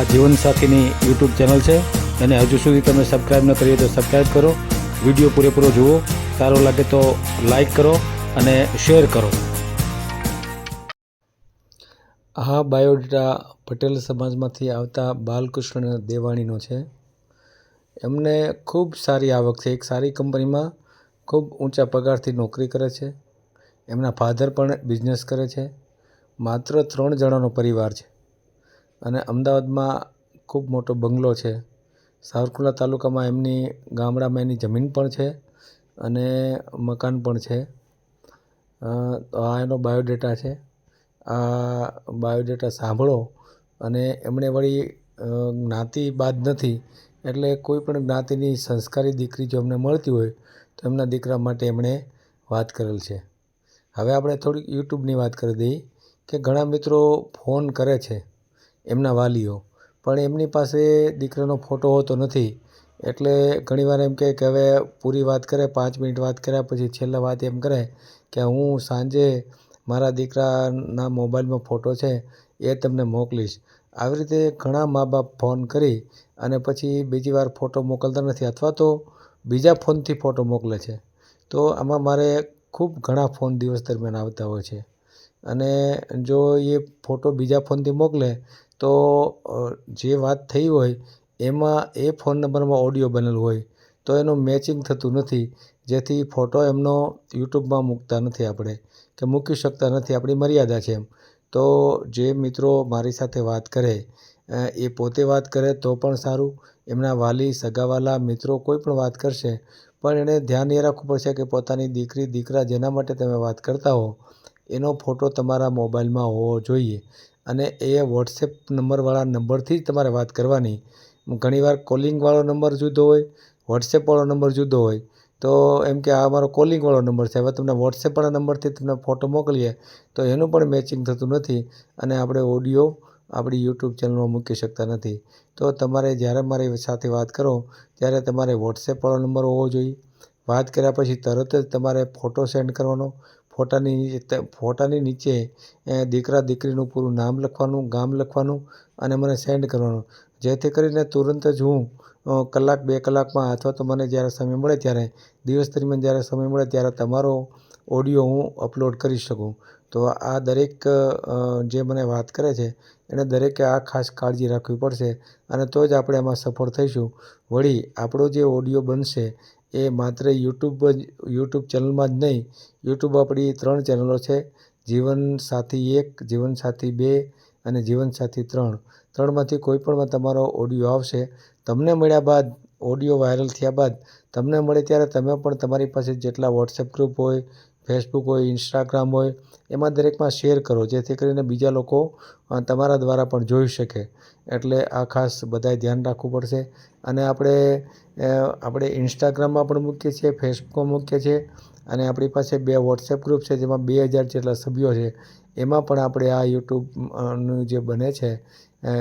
આ જીવનસાથીની YouTube channel છે. અને હજુ સુધી તમે સબસ્ક્રાઈબ ન કરીએ તો સબસ્ક્રાઈબ કરો. વીડિયો પૂરેપૂરો જુઓ. સારો લાગે તો લાઈક કરો અને શેર કરો. આ બાયોડેટા પટેલ સમાજમાંથી આવતા બાલકૃષ્ણ દેવાણીનો છે. એમને ખૂબ સારી આવક છે. એક સારી કંપનીમાં ખૂબ ઊંચા પગારથી નોકરી કરે છે. એમના ફાધર પણ બિઝનેસ કરે છે. માત્ર ત્રણ જણાનો પરિવાર છે. અને અમદાવાદમાં ખૂબ મોટો બંગલો છે. સાવરકુંડલા તાલુકામાં એમની ગામડામાં એની જમીન પણ છે અને મકાન પણ છે. આ એનો બાયોડેટા છે. આ બાયોડેટા સાંભળો અને એમણે વળી જ્ઞાતિ બાદ નથી એટલે કોઈ પણ જ્ઞાતિની સંસ્કારી દીકરી જો એમને મળતી હોય તો એમના દીકરા માટે એમણે વાત કરેલ છે. હવે આપણે થોડીક યુટ્યુબની વાત કરી દઈએ કે ઘણા મિત્રો ફોન કરે છે. એમના વાલીઓ. પણ એમની પાસે દીકરાનો ફોટો હોતો નથી. એટલે ઘણીવાર એમ કહે કે હવે પૂરી વાત કરે, પાંચ મિનિટ વાત કર્યા પછી છેલ્લા વાત એમ કરે કે હું સાંજે મારા દીકરાના મોબાઈલમાં ફોટો છે એ તમને મોકલીશ. આવી રીતે ઘણા મા બાપ ફોન કરી અને પછી બીજી વાર ફોટો મોકલતા નથી અથવા તો બીજા ફોનથી ફોટો મોકલે છે. તો આમાં મારે ખૂબ ઘણા ફોન દિવસ દરમિયાન આવતા હોય છે. અને જો એ ફોટો બીજા ફોનથી મોકલે તો જે વાત થઈ હોય, એમાં એ ફોન નંબરમાં ઓડિયો બનેલો હોય, તો એનું મેચિંગ થતું નથી. જેથી ફોટો એમનો યુટ્યુબમાં મૂકતા નથી આપણે, કે મૂકી શકતા નથી, આપણી મર્યાદા છે એમ. તો જે મિત્રો મારી સાથે વાત કરે એ પોતે વાત કરે તો પણ સારું. એમના વાલી, સગાવાલા, મિત્રો કોઈ પણ વાત કરશે, પણ એણે ધ્યાન એ રાખવું પડશે કે પોતાની દીકરી, દીકરા જેના માટે તમે વાત કરતા હો, એનો ફોટો તમારા મોબાઈલમાં હોવો જોઈએ. અને એ વોટ્સએપ નંબરવાળા નંબરથી જ તમારે વાત કરવાની. ઘણીવાર કોલિંગવાળો નંબર જુદો હોય, વોટ્સએપવાળો નંબર જુદો હોય. તો એમ કે આ અમારો કોલિંગવાળો નંબર છે. હવે તમને વોટ્સએપવાળા નંબરથી તમને ફોટો મોકલીએ તો એનું પણ મેચિંગ થતું નથી અને આપણે ઓડિયો આપણી યુટ્યુબ ચેનલમાં મૂકી શકતા નથી. તો તમારે જ્યારે મારી સાથે વાત કરો, ત્યારે તમારે વોટ્સએપવાળો નંબર હોવો જોઈએ. વાત કર્યા પછી તરત જ તમારે ફોટો સેન્ડ કરવાનો ફોટાની ફોટાની નીચે દીકરા, દીકરીનું પૂરું નામ લખવાનું, ગામ લખવાનું અને મને સેન્ડ કરવાનું. જેથી કરીને તુરંત જ હું કલાક, બે કલાકમાં અથવા તો મને જ્યારે સમય મળે ત્યારે, દિવસ દરમિયાન જ્યારે સમય મળે ત્યારે તમારો ઓડિયો હું અપલોડ કરી શકું. તો આ દરેક જે મને વાત કરે છે એણે દરેકે આ ખાસ કાળજી રાખવી પડશે અને તો જ આપણે એમાં સફળ થઈશું. વળી આપણો જે ઓડિયો બનશે એ માત્ર યુટ્યુબ જ, યુટ્યુબ ચેનલમાં જ નહીં. યુટ્યુબ આપણી ત્રણ ચેનલો છે. જીવનસાથી એક જીવનસાથી બે અને જીવનસાથી ત્રણ. ત્રણમાંથી કોઈપણમાં તમારો ઓડિયો આવશે. તમને મળ્યા બાદ, ઓડિયો વાયરલ થયા બાદ, તમને મળે ત્યારે તમે પણ તમારી પાસે જેટલા વોટ્સએપ ગ્રુપ હોય ફેસબુક હોય ઇન્સ્ટાગ્રામ હોય, એમાં દરેકમાં શેર કરો, જેથી કરીને બીજા લોકો તમારા દ્વારા પણ જોઈ શકે. એટલે આ ખાસ બધાએ ધ્યાન રાખવું પડશે. અને આપણે આપણે ઇન્સ્ટાગ્રામમાં પણ મૂકીએ છીએ ફેસબુકમાં મૂકીએ છીએ, અને આપણી પાસે બે વોટ્સએપ ગ્રુપ છે, જેમાં બે હજાર જેટલા સભ્યો છે. એમાં પણ આપણે આ યુટ્યુબનું જે બને છે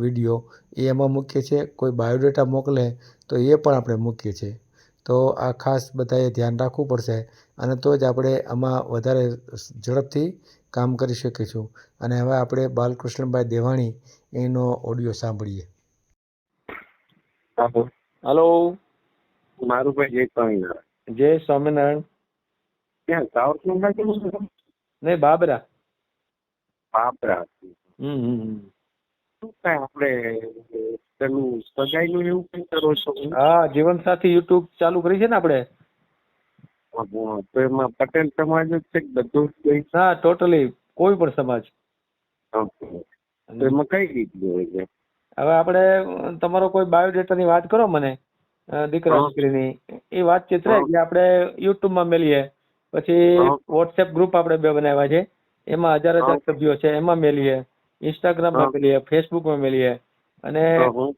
વીડિયો, એ એમાં મૂકીએ છીએ. કોઈ બાયોડેટા મોકલે, તો એ પણ આપણે મૂકીએ છીએ. તો આ ખાસ બધાએ ધ્યાન રાખવું પડશે. અને તો જ આપણે આમાં વધારે ઝડપથી કામ કરી શકીશું. અને હવે આપણે બાલકૃષ્ણભાઈ દેવાણી એનો ઓડિયો સાંભળીએ. હાલો હલો. મારું ભાઈ જય સ્વામિનારાયણ. જય સ્વામિનારાયણ. ક્યાં સાવરકુંડલા કેવું છે? નહીં બાબરા. બાબરા. હમ આપણે પેલું સગાઈનું એવું કંઈ કરો છો? હા જીવનસાથી યુટ્યુબ ચાલુ કરી છે ને આપણે? તો એમાં પટેલ સમાજ જ છે બધું જ હા ટોટલી કોઈ પણ સમાજ. તો એમાં કઈ રીત હોય છે? હવે આપણે તમારો કોઈ બાયોડેટાની વાત કરો મને દીકરા દીકરીની. એ વાતચીત રહે કે આપણે યુટ્યુબમાં મેલીએ. પછી વોટ્સએપ ગ્રુપ આપણે બે બનાવ્યા છે. એમાં હજાર હજાર સભ્યો છે એમાં મેલીએ. ઇન્સ્ટાગ્રામમાં. મેલીએ ફેસબુકમાં મેલીએ. અને.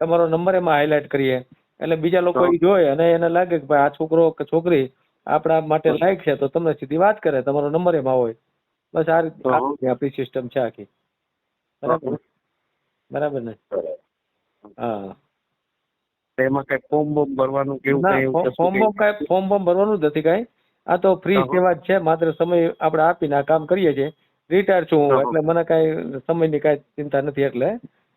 તમારો નંબર એમાં હાઇલાઇટ કરીએ. એટલે બીજા લોકો એ ઈ અને એને લાગે કે ભાઈ આ છોકરો કે છોકરી આપણા માટે. લાયક છે તો તમને સીધી વાત કરે તમારો નંબર એમાં હોય. બસ આ રીતે. આપણી સિસ્ટમ છે આખી. બરાબર? બરાબર ને? હા. એમાં કઈ ફોર્મ બોમ ભરવાનું કેવું કઈ ફોર્મ બોમ ફોર્મ ફોર્મ બોમ ભરવાનું જ નથી કઈ. આ તો ફ્રી. સેવા જ છે માત્ર સમય આપણે આપીને આ કામ કરીએ છીએ. રિટાયર છું હું એટલે મને કઈ સમયની કાંઈ ચિંતા નથી એટલે.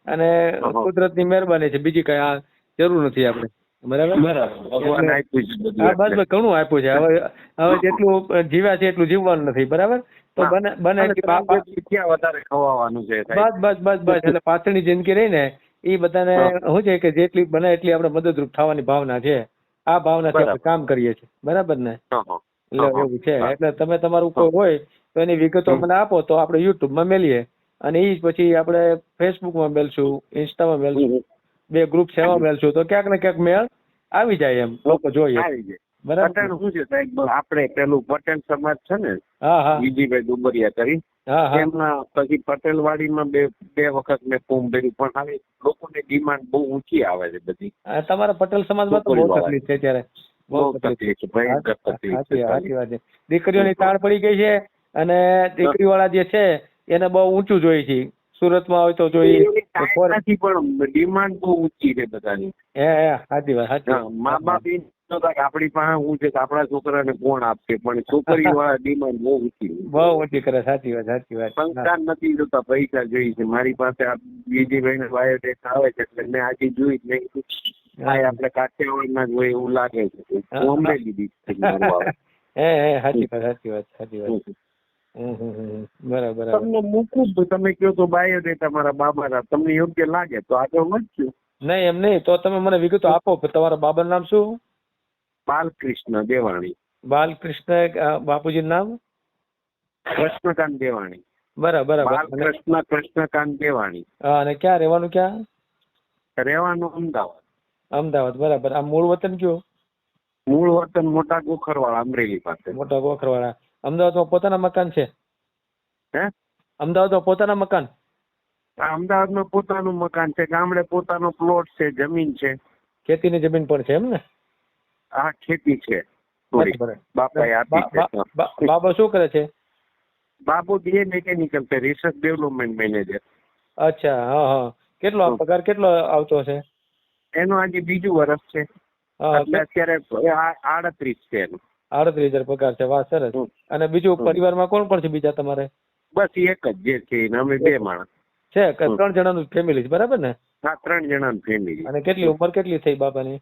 અને. કુદરતની મહેરબાની છે બીજી કઈ આ જરૂર નથી આપણે. બરાબર? બરાબર. ભગવાન આપ્યું છે બધું હા બસ બસ ઘણું આપ્યું છે. હવે હવે જેટલું જીવ્યા છે એટલું જીવવાનું નથી બરાબર? તો બને બને અને એટલી પા- પા- ત્રણ ક્યાં વધારે ખવાવાનું છે બસ બસ બસ બસ એટલે પાછળની જિંદગી રહી ને એ બધાને શું છે કે જેટલી બને એટલી આપણે મદદરૂપ થવાની ભાવના છે. આ ભાવનાથી આપણે કામ કરીએ છીએ. બરાબર ને. એટલે એવું છે. એટલે તમે તમારું કોઈ હોય તો એની વિગતો મને આપો તો આપણે યુટ્યુબમાં મેલીએ. અને એ પછી આપણે ફેસબુકમાં મેલશું ઇન્સ્ટામાં મેલશું. બે ગ્રુપ સેવા મેલશું તો ક્યાંક ને ક્યાંક મેળ આવી જાય એમ લોકો જોઈએ. આવી જાય. બરાબર? પટેલ શું છે સાહેબ આપણે પેલું પટેલ સમાજ છે ને હા હા. વિજયભાઈ ડુબરિયા કરી એમના પછી પટેલ વાડીમાં બે બે વખત મેં ફોર્મ ભર્યું પણ હવે લોકોની ડિમાન્ડ બહુ ઊંચી આવે છે બધી. તમારા પટેલ સમાજમાં તો બહુ તકલીફ છે ત્યારે બહુ બહુ તકલીફ છે ભયંકર તકલીફ છે સાચી વાત છે. દીકરીઓની તાણ પડી ગઈ છે અને દીકરી વાળા જે છે એને બહુ ઊંચું જોઈએ છે. સુરતમાં હોય તો જોઈએ નથી પણ ડિમાન્ડ બહુ ઊંચી છે બધાની. હે હે સાચી વાત સાચી મા બાપ આપણી પાસે હું છે આપણા છોકરાને કોણ આપશે પણ છોકરી વાળા ડિમાન્ડ બહુ ઊંચી બહુ ઊંચી કરે સાચી વાત સાચી વાત. સંસ્કાર નથી જોતા પૈસા જોઈ છે. મારી પાસે આ બીજી ભાઈ બાયોડેટા આવે છે એટલે મેં આજે જોઈ જ નહીં. આપણે કાઠિયાવાડના જ હોય એવું લાગે છે. અમરેલી દીધી હે હે સાચી વાત સાચી વાત સાચી વાત. બરાબર બરાબર. તમને મૂકું તો તમે કહો તો બાયોડેટા મારા બાબાના. તમને યોગ્ય લાગે તો આગળ વધશું નહીં એમ નહીં. તો તમે મને વિગતો આપો. કે તમારા બાબાનું નામ શું? બાલકૃષ્ણ દેવાણી. બાલકૃષ્ણ બાપુજીનું નામ? કૃષ્ણકાંત દેવાણી. બરાબર બરાબર. બાલકૃષ્ણ કૃષ્ણકાંત દેવાણી. હા, અને ક્યાં રહેવાનું ક્યાં? રહેવાનું અમદાવાદ. અમદાવાદ બરાબર. આ મૂળ વતન કયો? મૂળ વતન મોટા ગોખરવાળા અમરેલી પાસે. મોટા ગોખરવાળા. અમદાવાદમાં પોતાના મકાન છે? હે? અમદાવાદમાં પોતાના મકાન? અમદાવાદમાં પોતાનું મકાન છે ગામડે પોતાનો પ્લોટ છે જમીન છે. ખેતીની જમીન પણ છે એમ ને? આ ખેતી છે. બાબા શું કરે છે? બાબુ બે મેકેનિકલ છે રિસર્ચ ડેવલપમેન્ટ મેનેજર અચ્છા હા હા. કેટલો પગાર કેટલો આવતો છે એનું આજે બીજું વર્ષ છે. એટલે અત્યારે આડત્રીસ છે એનું. આડત્રીસ હજાર પગાર છે વાહ સરસ. અને બીજું. પરિવારમાં કોણ પણ છે બીજા તમારે? બસ એક જ જે છે અમે બે માણસ. છે ત્રણ જણા જણાનું ફેમિલી છે બરાબર ને? આ ત્રણ જણાની ફેમિલી અને કેટલી ઉંમર કેટલી થઈ બાપાની?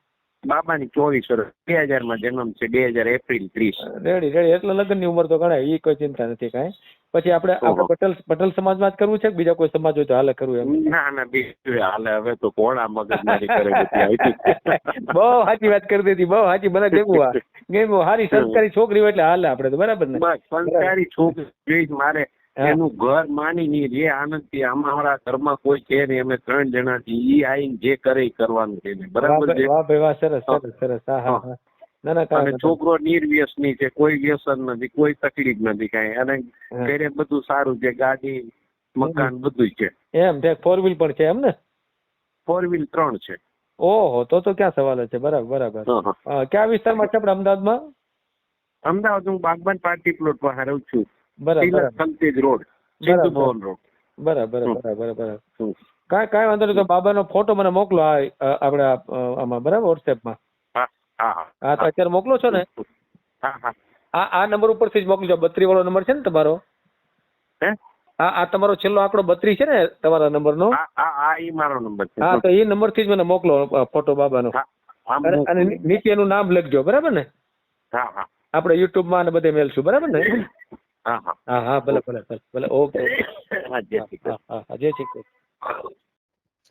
બાબાની ચોવીસ વર્ષ. બે હજારમાં જન્મ છે બે હજાર એપ્રિલ ત્રીસ. રેડી રેડી એટલે લગ્નની ઉંમર તો ગણાય એ કોઈ ચિંતા નથી કાંઈ. પછી આપણે આપણે. પટેલ પટેલ સમાજમાં જ કરવું છે કે બીજા કોઈ સમાજ હોય તો હાલે કરવું એમ? ના ના બીજું હાલે. હવે તો કોણા મગજમારી કરે બહુ સાચી વાત કરી દીધી બહુ સાચી. મને ગમ્યું આ. ગમ્યું. સારી સંસ્કારી છોકરી હોય એટલે હાલે આપણે તો બરાબર ને? સંસ્કારી છોકરી જ મારે. એનું ઘર માની ની રે આનંદથી. અમારા ઘરમાં કોઈ છે નહીં. અમે ત્રણ જણા છીએ. ઈ આઈને જે કરે કરવાનું છે બરાબર વાહ ભાઈ વાહ સરસ સરસ સરસ. હા હા. અને છોકરો નિર્વ્યસની છે કોઈ વ્યસન નથી કોઈ તકલીફ નથી કઈ. અને ઘરે બધું સારું છે ગાડી મકાન બધું છે. એમ છે ફોર વ્હીલ પણ છે એમ ને? ફોર વ્હીલ ત્રણ છે. ઓહો તો તો ક્યાં સવાલ છે બરાબર બરાબર. કયા વિસ્તારમાં છે આપણે અમદાવાદમાં? અમદાવાદ હું બાગબાન પાર્ટી પ્લોટ પાસે રહું છું. બરાબર સંતેજ રોડ સિંધુ ભવન રોડ. બરાબર બરાબર બરાબર કાંઈ કાંઈ વાંધો નહીં તો બાબાનો ફોટો મને મોકલો આ આ આપણે આમાં બરાબર વોટ્સએપમાં હા હા. હા તો અત્યારે મોકલો છો ને? હા હા. આ આ નંબર ઉપરથી જ મોકલજો. બત્રી વાળો નંબર છે ને તમારો? હે? આ આ તમારો છેલ્લો આંકડો બત્રી છે ને તમારા નંબરનો? હા હા મારો નંબર છે. હા તો એ નંબરથી જ મને મોકલો ફોટો બાબાનો. અને નીચે એનું નામ લખજો બરાબર ને? હા હા. આપણે યુટ્યુબમાં અને બધે મેલશું બરાબર ને? હા હા. હા હા ભલે ભલે ભલે ભલે. ઓકે હા જય શ્રી હા હા હા જય શ્રી કૃષ્ણ.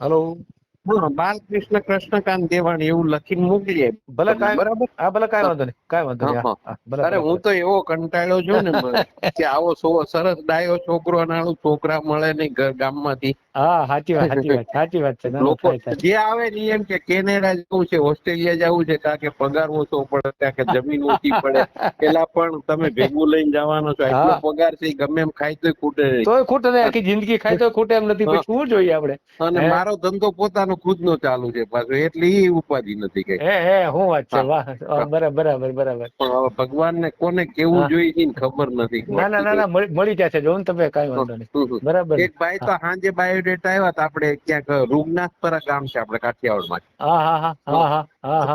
હલો હા બાલકૃષ્ણ કૃષ્ણકાંત દેવાણી એવું લખીને મોકલીએ ભલે કાંઈ બરાબર? હા ભલે કાંઈ વાંધો નહીં. કાંઈ વાંધો નહીં. અરે હું તો એવો કંટાળ્યો છું ને કે આવો સરસ ડાયો છોકરો અને છોકરા મળે નહીં ગામમાંથી. હા સાચી વાત સાચી વાત સાચી વાત છે. ના, ના, લોકો થાય, થાય. જે આવે ને એમ કે કેનેડા જવું છે ઓસ્ટ્રેલિયા જવું છે કારણ કે પગાર ઓછો પડે કારણ કે જમીન ઓછી પડે. પેલા પણ તમે ભેગું લઈને જવાનો છો એટલો પગાર છે ગમે એમ ખાઈ તોય ખૂટે નહીં. તોય ખૂટે નહીં આખી જિંદગી ખાય તો ખૂટે એમ નથી પછી શું જોઈએ આપણે? અને મારો ધંધો પોતાનો ખુદનો ચાલુ છે પાછો એટલે એ ઉપાધિ નથી કઈ. હે હે હું વાત છે વાહ બરાબર બરાબર બરાબર. ભગવાન ને કોને કેવું જોઈએ છે ખબર નથી. ના ના ના ના મળી જશે જો તમે કઈ વાંધો નહીં. બરાબર. એક ભાઈ તો સાંજે બાયોડેટા આવ્યા હતા આપણે ક્યાંક રૂગનાથપરા ગામ છે આપણે કાઠિયાવાડમાં. હા હા હા હા.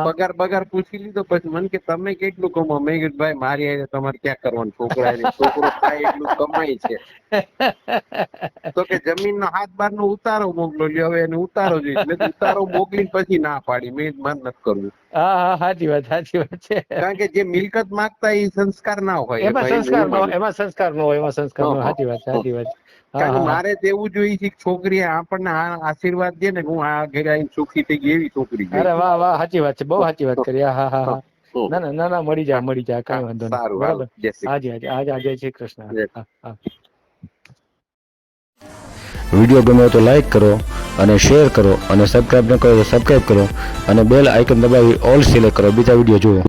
પગાર બગાર પૂછી લીધો પછી મને કે તમે કેટલું કમાવો? મેં કીધું ભાઈ મારી આજે તમારે ક્યાં કરવાનું? છોકરા છોકરો થાય એટલું કમાય છે. તો કે જમીન નો હાથ બાર નો ઉતારો મોકલો લ્યો હવે એને ઉતારો જોઈએ. ઉતારો મોકલી પછી ના પાડી. મેં મન નથી કરવું. હા હા સાચી વાત સાચી વાત છે. કારણ કે જે મિલકત માંગતા એ સંસ્કાર ના હોય. એમાં સંસ્કાર નો એમાં સંસ્કાર નો હોય એમાં સંસ્કાર નો. સાચી વાત સાચી વાત. કારણ મારે તેવું જોઈએ છે છોકરી આપણને આશીર્વાદ દે ને હું આ ઘરે સુખી થઈ ગઈ એવી છોકરી અરે વાહ વાહ સાચી વાત છે બહુ સાચી વાત કરી. હા હા હા ના ના ના ના મળી જા મળી જા કઈ વાંધો નહીં. બરાબર. હાજી હાજી. આજે આજે શ્રી કૃષ્ણ. હા હા. વીડિયો ગમ્યો તો લાઈક કરો અને શેર કરો અને સબસ્ક્રાઈબ ન કરો તો સબસ્ક્રાઈબ કરો અને બેલ આઇકન દબાવી ઓલ સિલેક્ટ કરો. બીજા વીડિયો જુઓ.